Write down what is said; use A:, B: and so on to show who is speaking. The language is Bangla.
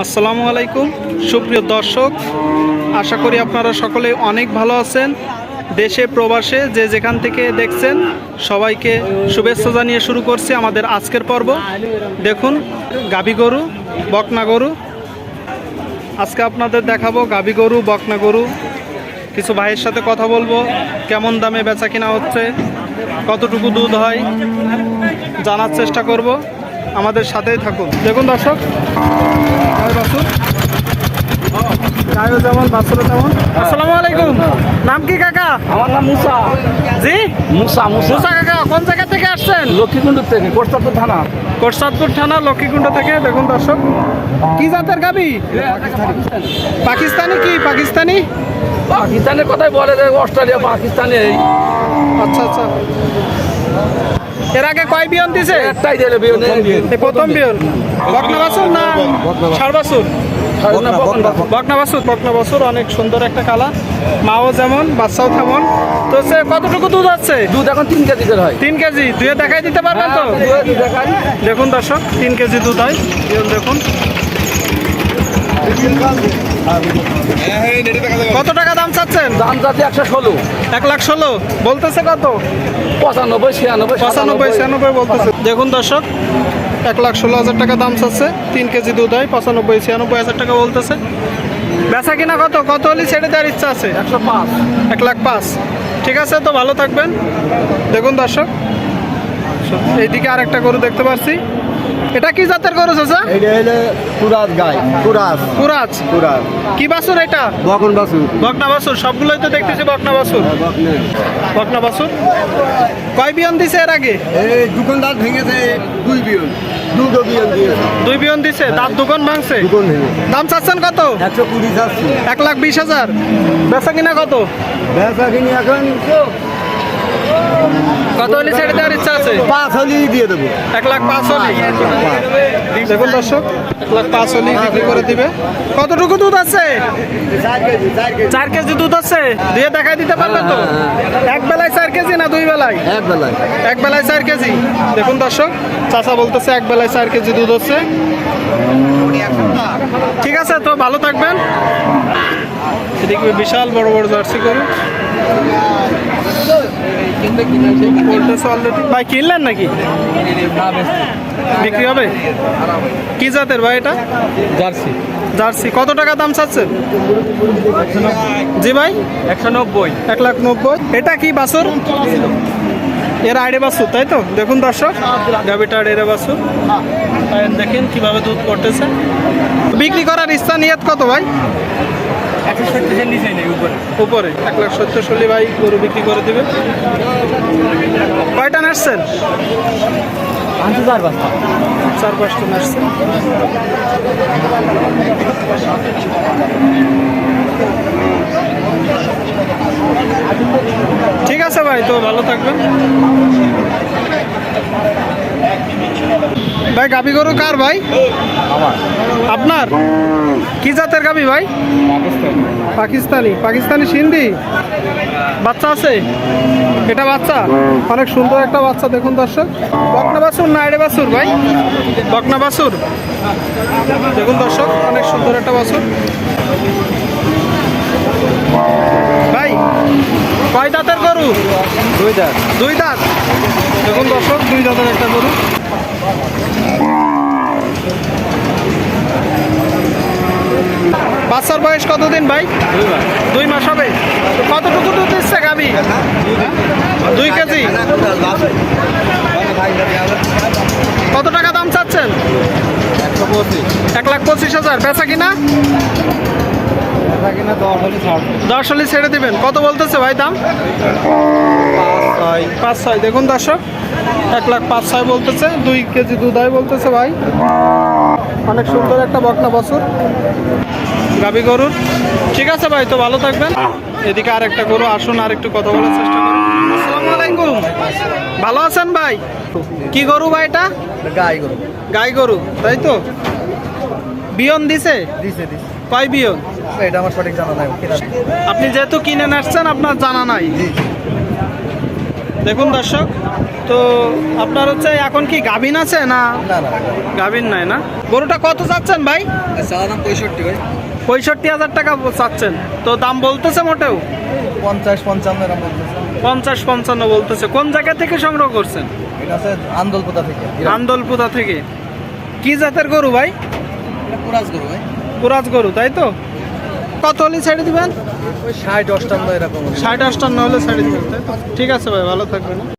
A: আসসালামু আলাইকুম। সুপ্রিয় দর্শক, আশা করি আপনারা সকলে অনেক ভালো আছেন। দেশে, প্রবাসে যে যেখান থেকে দেখছেন, সবাইকে শুভেচ্ছা জানিয়ে শুরু করছি আমাদের আজকের পর্ব। দেখুন গাবি গরু, বকনা গরু। আজকে আপনাদের দেখাবো গাবি গরু, বকনা গরু। কিছু ভাইয়ের সাথে কথা বলব, কেমন দামে বেচা কিনা হচ্ছে, কতটুকু দুধ হয়, জানার চেষ্টা করব। আমাদের সাথেই থাকুন। দেখুন দর্শক। গায়ে যেমন বাছুরও তেমন। আসসালামু আলাইকুম। নাম কি কাকা?
B: আমার নাম মুসা।
A: জি?
B: মুসা মুসা।
A: মুসা কাকা কোন জায়গা থেকে আসছেন?
B: থেকে থানা।
A: থানা লক্ষ্মীকুণ্ড থেকে। দেখুন দর্শক। কি জাতের গাবি? পাকিস্তানি। কি? পাকিস্তানি?
B: পাকিস্তানের কথাই বলে অস্ট্রেলিয়া পাকিস্তানে
A: আচ্ছা আচ্ছা। এর আগে কয় বিয়ন দিছে?
B: একটাই দিলে বিয়ে
A: এই প্রথম বিয়ন। বকনা বাছুর না ষাড় বাছুর? বকনা অনেক সুন্দর একটা কালার। মাও যেমন বাচ্চাও তেমন। তো সে কতটুকু দুধ আছে?
B: দুধ এখন তিন কেজি হয়।
A: তিন কেজি। দুয়ে দেখাই দিতে পারবেন তো?
B: দেখাই।
A: দেখুন দর্শক তিন কেজি দুধ হয়। বিয়ন দেখুন। কত টাকা দাম চাচ্ছেন
B: দাম যাতে একশো ষোলো।
A: এক লাখ ষোলো? বলতেছে কত?
B: পঁচানব্বই ছিয়ানব্বই
A: পঁচানব্বই ছিয়ানব্বই বলতেছে। দেখুন দর্শক এক লাখ ষোলো হাজার টাকা দাম চাচ্ছে তিন কেজি দুধ হয় পঁচানব্বই ছিয়ানব্বই হাজার টাকা বলতেছে। বেচা কিনা কত? কত হলে ছেড়ে দেওয়ার ইচ্ছা আছে?
B: একশো পাঁচ।
A: এক লাখ পাঁচ। ঠিক আছে তো ভালো থাকবেন। দেখুন দর্শক এইদিকে আরেকটা গরু দেখতে পাচ্ছি এটা কি জাতের গরু চাচা?
C: এটা হলো কুরাস গাই কুরাস।
A: কুরাজ
C: কুরাস।
A: কি বাছুর এটা?
C: বকন বাসু
A: বকনা বাছুর সবগুলোই তো দেখতেছি বকনা বাছুর। বকনা। বাছুর? কয় বিয়ন দিছে এর আগে?
C: এই দোকানদার ভেঙেছে দুই বিয়ন দুটো বিয়ন দিয়েছে।
A: দুই বিয়ন দিছে? দাঁত দোকান ভাঙছে?
C: দোকান ভেঙে
A: দাম চাচ্ছেন কত?
C: একশো কুড়ি চাচ্ছি।
A: এক লাখ বিশ হাজার। বেচা কিনা কত?
C: ব্যবসা কিনি এখন
A: কত হলে ছেড়ে দেওয়ার ইচ্ছা আছে?
C: পাঁচ হলেই দিয়ে দেবো।
A: এক লাখ পাঁচ হলে? দেখুন দর্শক এক লাখ পাঁচ হলে বিক্রি করে দিবে। কতটুকু দুধ আছে?
C: চার কেজি
A: দুধ আছে? দিয়ে দেখাই দিতে পারবেন তো? এক বেলায় চার কেজি না দুই বেলায়?
C: এক বেলায়।
A: এক বেলায় চার কেজি। দেখুন দর্শক চাচা বলতেছে এক বেলায় চার কেজি দুধ হচ্ছে। ঠিক আছে তো ভালো থাকবেন। এদিকে বিশাল বড় বড় জার্সি করুন বলতেছে অলরেডি ভাই কিনলেন নাকি? বিক্রি হবে? কি জাতের ভাই এটা?
B: জার্সি।
A: জার্সি। কত টাকা দাম চাচ্ছেন? জি ভাই।
B: একশো নব্বই।
A: এক লাখ নব্বই। এটা কি বাছুর? এর আড়ে বাছুর তাই তো? দেখুন দর্শক। গাবিটা আড়ে আর দেখেন কীভাবে দুধ করতেছে বিক্রি করার ইচ্ছা, নিয়ত কত ভাই?
B: উপরে,
A: এক লাখ সত্তর ভাই গরু বিক্রি করে কয়টা চার পাঁচটা ঠিক আছে ভাই, তো ভালো থাকবেন। ভাই গাবি গরু কার ভাই? আপনার? কি জাতের গাবি ভাই? পাকিস্তানি। পাকিস্তানি। সিন্ধি? বাচ্চা আছে? এটা বাচ্চা? অনেক সুন্দর একটা বাচ্চা দেখুন দর্শক। বকনা বাছুর না এড়ে বাসুর ভাই? বকনা বাছুর। দেখুন দর্শক অনেক সুন্দর একটা বাছুর। ভাই কয় দাঁতের গরু?
C: দুই দাঁত।
A: দুই দাঁত? দেখুন দর্শক দুই দাঁতের একটা গরু। বাচ্চার বয়স কতদিন ভাই? দুই মাস। হবে। কতটুকু দুধ দিচ্ছে গাবি দুই কেজি? কত টাকা দাম চাচ্ছেন?
C: একশো
A: এক লাখ পঁচিশ হাজার। বেচা কিনা?
C: দশ হলে ছাড়
A: দিবেন। কত বলতেছে ভাই দাম? পাঁচ ছয়। দেখুন দর্শক এক লাখ পাঁচ ছয় বলতেছে দুই কেজি দুধ হয় বলতেছে ভাই। অনেক সুন্দর একটা বকনা বছর। গাবি গরুর। ঠিক আছে ভাই তো ভালো থাকবেন। এদিকে আরেকটা গরু আসুন আর একটু কথা বলার চেষ্টা করুন। আসসালামু আলাইকুম। ভালো আছেন ভাই? কি গরু ভাই এটা?
C: গাই গরু।
A: গাই গরু তাই তো? বিয়ন দিছে?
C: দিছে দিছে।
A: কয় বিয়ন?
C: এটা আমার সঠিক জানা নাই
A: আপনি যেহেতু কিনে আসছেন আপনার জানা নাই। দেখুন দর্শক তো আপনার হচ্ছে এখন কি গাভিন আছে না গাভিন নাই না? গরুটা কত চাচ্ছেন ভাই?
C: পঁয়ষট্টি ভাই।
A: পঁয়ষট্টি হাজার টাকা চাচ্ছেন। তো দাম বলতেছে মোটেও?
C: পঞ্চাশ পঞ্চান্ন
A: পঞ্চাশ পঞ্চান্ন বলতেছে। কোন জায়গা থেকে সংগ্রহ করছেন?
C: এটা আছে আন্দোলপোতা থেকে।
A: আন্দোলপুতা থেকে। কি জাতের গরু ভাই?
C: কুরাজ গরু ভাই।
A: পুরাজ গরু তাই তো? কত হলে ছেড়ে দিবেন?
C: ওই ষাট অষ্টান্ন এরকম
A: ষাট অষ্টান্ন হলে ছেড়ে দিবেন ঠিক আছে ভাই ভালো থাকবেন।